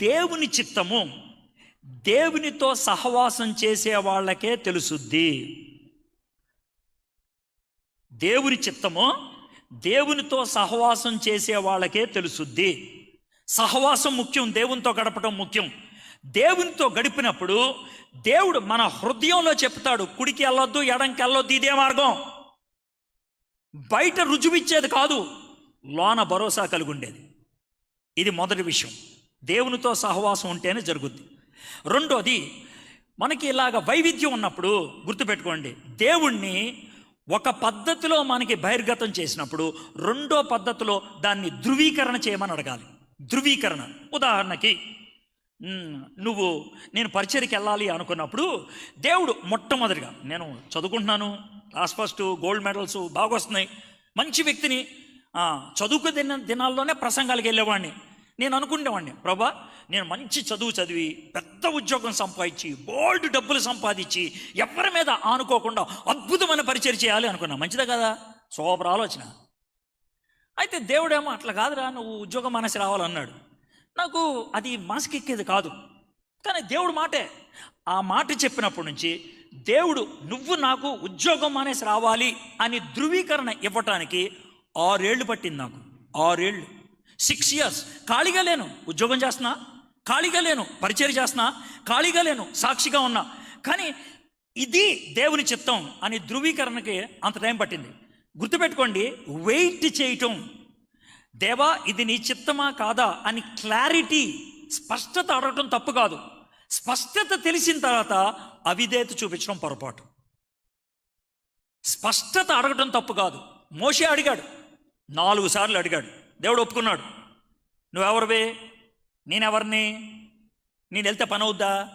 దేవుని చిత్తము దేవునితో సహవాసం చేసే వాళ్ళకే తెలుసుద్ది. దేవుని చిత్తము దేవునితో సహవాసం చేసే వాళ్ళకే తెలుసుద్ది. సహవాసం ముఖ్యం దేవునితో గడపడం ముఖ్యం. దేవునితో గడిపినప్పుడు దేవుడు మన హృదయంలో చెప్తాడు కుడికి వెళ్ళొద్దు ఎడంకి వెళ్ళొద్దు ఇదే మార్గం. బయట రుజువిచ్చేది కాదు లోన భరోసా కలిగి ఉండేది ఇది మొదటి విషయం. దేవునితో సహవాసం ఉంటేనే జరుగుద్ది. రెండోది మనకి ఇలాగ వైవిధ్యం ఉన్నప్పుడు గుర్తుపెట్టుకోండి దేవుణ్ణి ఒక పద్ధతిలో మనకి బహిర్గతం చేసినప్పుడు రెండో పద్ధతిలో దాన్ని ధృవీకరణ చేయమని అడగాలి. ధృవీకరణ. ఉదాహరణకి నువ్వు నేను పరిచయకి వెళ్ళాలి అనుకున్నప్పుడు దేవుడు మొట్టమొదటిగా నేను చదువుకుంటున్నాను లాస్ట్ ఫస్ట్ గోల్డ్ మెడల్స్ బాగా వస్తున్నాయి మంచి వ్యక్తిని చదువుకు దిన దినాల్లోనే ప్రసంగాలకు వెళ్ళేవాడిని. నేను అనుకునేవాడిని ప్రభా నేను మంచి చదువు చదివి పెద్ద ఉద్యోగం సంపాదించి బోల్డ్ డబ్బులు సంపాదించి ఎవరి మీద ఆనుకోకుండా అద్భుతమైన పరిచయం చేయాలి అనుకున్నా. మంచిదే కదా? సూపర్ ఆలోచన. అయితే దేవుడేమో అట్లా కాదురా నువ్వు ఉద్యోగం మానేసి రావాలన్నాడు. నాకు అది మనసుకెక్కేది కాదు. కానీ దేవుడు మాటే. ఆ మాట చెప్పినప్పటి నుంచి దేవుడు నువ్వు నాకు ఉద్యోగం మానేసి రావాలి అని ధృవీకరణ ఇవ్వటానికి ఆరేళ్ళు పట్టింది నాకు. ఆరేళ్ళు. Six years. ఖాళీగా లేను. ఉద్యోగం చేస్తున్నా. ఖాళీగా లేను. పరిచయం చేస్తున్నా. ఖాళీగా లేను. సాక్షిగా ఉన్నా. కానీ ఇది దేవుని చిత్తం అని ధృవీకరణకి అంత టైం పట్టింది. గుర్తుపెట్టుకోండి వెయిట్ చేయటం. దేవా ఇది నీ చిత్తమా కాదా అని క్లారిటీ స్పష్టత అడగటం తప్పు కాదు. స్పష్టత తెలిసిన తర్వాత అవిధేత చూపించడం పొరపాటు. స్పష్టత అడగటం తప్పు కాదు. మోషే అడిగాడు. నాలుగు సార్లు అడిగాడు. దేవుడు ఒప్పుకున్నాడు. నువ్వెవరివే? నేనెవరిని? నేను వెళ్తే పని అవుద్దా?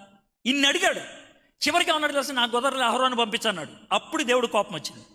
ఇన్ని అడిగాడు. చివరికి ఏమన్నాడు తెలుసు నా గొదరలు అహరోని పంపించన్నాడు. అప్పుడు దేవుడు కోపం వచ్చింది.